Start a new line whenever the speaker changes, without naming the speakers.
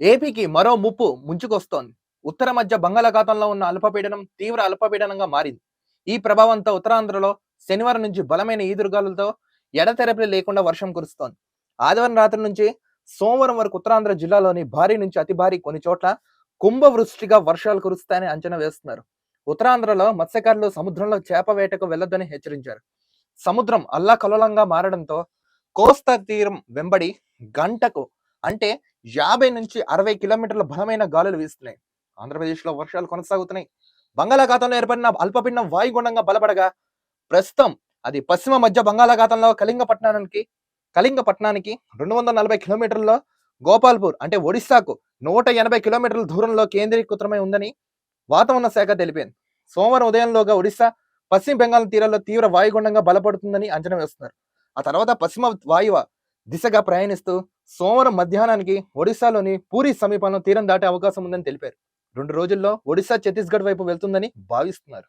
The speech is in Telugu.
ఏపీకి మరో ముప్పు ముంచుకొస్తోంది. ఉత్తర మధ్య బంగాళాఖాతంలో ఉన్న అల్పపీడనం తీవ్ర అల్పపీడనంగా మారింది. ఈ ప్రభావంతో ఉత్తరాంధ్రలో శనివారం నుంచి బలమైన ఈదురుగాలులతో ఎడతెరపి లేకుండా వర్షం కురుస్తోంది. ఆదివారం రాత్రి నుంచి సోమవారం వరకు ఉత్తరాంధ్ర జిల్లాలోని భారీ నుంచి అతి భారీ కొన్ని చోట్ల కుంభవృష్టిగా వర్షాలు కురుస్తాయని అంచనా వేస్తున్నారు. ఉత్తరాంధ్రలో మత్స్యకారులు సముద్రంలో చేప వేటకు వెళ్ళొద్దని హెచ్చరించారు. సముద్రం అల్లాకల్లోలంగా మారడంతో కోస్తా తీరం వెంబడి గంటకు అంటే యాభై నుంచి అరవై కిలోమీటర్ల బలమైన గాలులు వీస్తున్నాయి. ఆంధ్రప్రదేశ్లో వర్షాలు కొనసాగుతున్నాయి. బంగాళాఖాతంలో ఏర్పడిన అల్పపీడనం వాయుగుండంగా బలపడగా ప్రస్తుతం అది పశ్చిమ మధ్య బంగాళాఖాతంలో కళింగపట్నానికి కళింగపట్నానికి రెండు వందల నలభై కిలోమీటర్లలో గోపాల్పూర్ అంటే ఒడిశాకు నూట ఎనభై కిలోమీటర్ల దూరంలో కేంద్రీకృతమై ఉందని వాతావరణ శాఖ తెలిపింది. సోమవారం ఉదయంలోగా ఒడిశా పశ్చిమ బెంగాల్ తీరాల్లో తీవ్ర వాయుగుండంగా బలపడుతుందని అంచనా వేస్తున్నారు. ఆ తర్వాత పశ్చిమ వాయువ దిశగా ప్రయాణిస్తూ సోమవారం మధ్యాహ్నానికి ఒడిశాలోని పూరి సమీపంలో తీరం దాటే అవకాశం ఉందని తెలిపారు. రెండు రోజుల్లో ఒడిశా ఛత్తీస్గఢ్ వైపు వెళ్తుందని భావిస్తున్నారు.